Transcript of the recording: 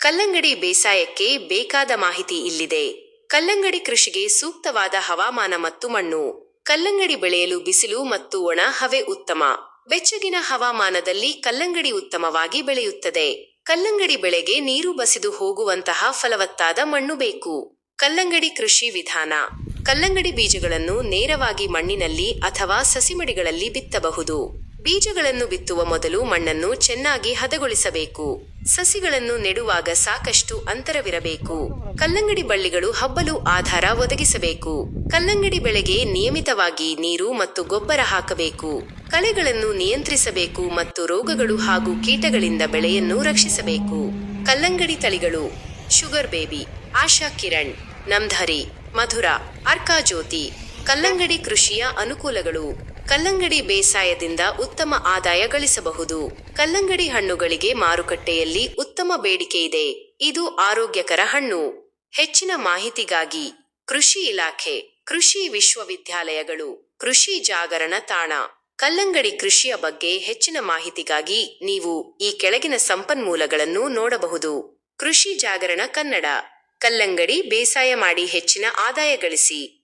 ಕಲ್ಲಂಗಡಿ ಬೇಸಾಯಕ್ಕೆ ಬೇಕಾದ ಮಾಹಿತಿ ಇಲ್ಲಿದೆ. ಕಲ್ಲಂಗಡಿ ಕೃಷಿಗೆ ಸೂಕ್ತವಾದ ಹವಾಮಾನ ಮತ್ತು ಮಣ್ಣು. ಕಲ್ಲಂಗಡಿ ಬೆಳೆಯಲು ಬಿಸಿಲು ಮತ್ತು ಒಣ ಹವೆ ಉತ್ತಮ. ಬೆಚ್ಚಗಿನ ಹವಾಮಾನದಲ್ಲಿ ಕಲ್ಲಂಗಡಿ ಉತ್ತಮವಾಗಿ ಬೆಳೆಯುತ್ತದೆ. ಕಲ್ಲಂಗಡಿ ಬೆಳೆಗೆ ನೀರು ಬಸಿದು ಹೋಗುವಂತಹ ಫಲವತ್ತಾದ ಮಣ್ಣು ಬೇಕು. ಕಲ್ಲಂಗಡಿ ಕೃಷಿ ವಿಧಾನ. ಕಲ್ಲಂಗಡಿ ಬೀಜಗಳನ್ನು ನೇರವಾಗಿ ಮಣ್ಣಿನಲ್ಲಿ ಅಥವಾ ಸಸಿಮಡಿಗಳಲ್ಲಿ ಬಿತ್ತಬಹುದು. ಬೀಜಗಳನ್ನು ಬಿತ್ತುವ ಮೊದಲು ಮಣ್ಣನ್ನು ಚೆನ್ನಾಗಿ ಹದಗೊಳಿಸಬೇಕು. ಸಸಿಗಳನ್ನು ನೆಡುವಾಗ ಸಾಕಷ್ಟು ಅಂತರವಿರಬೇಕು. ಕಲ್ಲಂಗಡಿ ಬಳ್ಳಿಗಳು ಹಬ್ಬಲು ಆಧಾರ ಒದಗಿಸಬೇಕು. ಕಲ್ಲಂಗಡಿ ಬೆಳೆಗೆ ನಿಯಮಿತವಾಗಿ ನೀರು ಮತ್ತು ಗೊಬ್ಬರ ಹಾಕಬೇಕು. ಕಳೆಗಳನ್ನು ನಿಯಂತ್ರಿಸಬೇಕು ಮತ್ತು ರೋಗಗಳು ಹಾಗೂ ಕೀಟಗಳಿಂದ ಬೆಳೆಯನ್ನು ರಕ್ಷಿಸಬೇಕು. ಕಲ್ಲಂಗಡಿ ತಳಿಗಳು, ಶುಗರ್ ಬೇಬಿ, ಆಶಾ ಕಿರಣ್, ನಮ್ಧರಿ. ಮಧುರ, ಅರ್ಕಾ ಜ್ಯೋತಿ, ಕಲ್ಲಂಗಡಿ ಕೃಷಿಯ ಅನುಕೂಲಗಳು. ಕಲ್ಲಂಗಡಿ ಬೇಸಾಯದಿಂದ ಉತ್ತಮ ಆದಾಯ ಗಳಿಸಬಹುದು. ಕಲ್ಲಂಗಡಿ ಹಣ್ಣುಗಳಿಗೆ ಮಾರುಕಟ್ಟೆಯಲ್ಲಿ ಉತ್ತಮ ಬೇಡಿಕೆ ಇದೆ. ಇದು ಆರೋಗ್ಯಕರ ಹಣ್ಣು. ಹೆಚ್ಚಿನ ಮಾಹಿತಿಗಾಗಿ ಕೃಷಿ ಇಲಾಖೆ, ಕೃಷಿ ವಿಶ್ವವಿದ್ಯಾಲಯಗಳು, ಕೃಷಿ ಜಾಗರಣ ತಾಣ. ಕಲ್ಲಂಗಡಿ ಕೃಷಿಯ ಬಗ್ಗೆ ಹೆಚ್ಚಿನ ಮಾಹಿತಿಗಾಗಿ ನೀವು ಈ ಕೆಳಗಿನ ಸಂಪನ್ಮೂಲಗಳನ್ನು ನೋಡಬಹುದು. ಕೃಷಿ ಜಾಗರಣ ಕನ್ನಡ. ಕಲ್ಲಂಗಡಿ ಬೇಸಾಯ ಮಾಡಿ ಹೆಚ್ಚಿನ ಆದಾಯ ಗಳಿಸಿ.